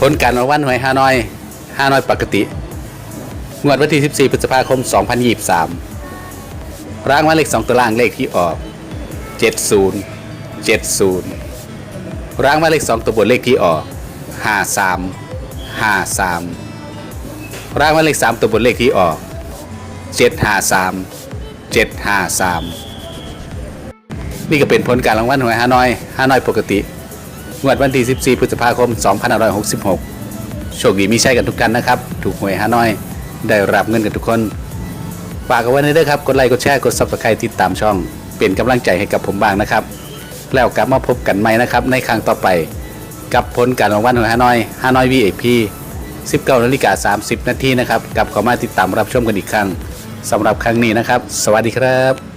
ผลการรางวัลหวยฮานอยฮานอยปกติ งวดวันที่ 14 พฤษภาคม 2023 รางวัลเลข 2ตัวล่างเลขที่ออก 70 70 รางวัลเลข 2 ตัวบนเลขที่ออก 53 53 รางวัลเลข 3 ตัวบนเลขที่ออก 753 753 นี่ก็เป็นผลการรางวัลหวยฮานอยฮานอยปกติ งวดวันที่ 14 พฤษภาคม 2566 โชคดีมีใช่กันทุกท่านนะครับ ถูกหวยฮานอย ได้รับเงินกันทุกคนฝากเอาไว้นด้อครับ กดไลค์ กดแชร์ กด subscribe ติดตามช่อง เป็นกำลังใจให้กับผมบ้างนะครับ แล้วกลับมาพบกันใหม่นะครับ ในครั้งต่อไป กับผลการรางวัลหวยฮานอยฮานอย VIP 19นาฬิกา30 นาทีนะครับกลับเข้ามาติดตามรับชมกันอีกครั้งสำหรับครั้งนี้นะครับ สวัสดีครับ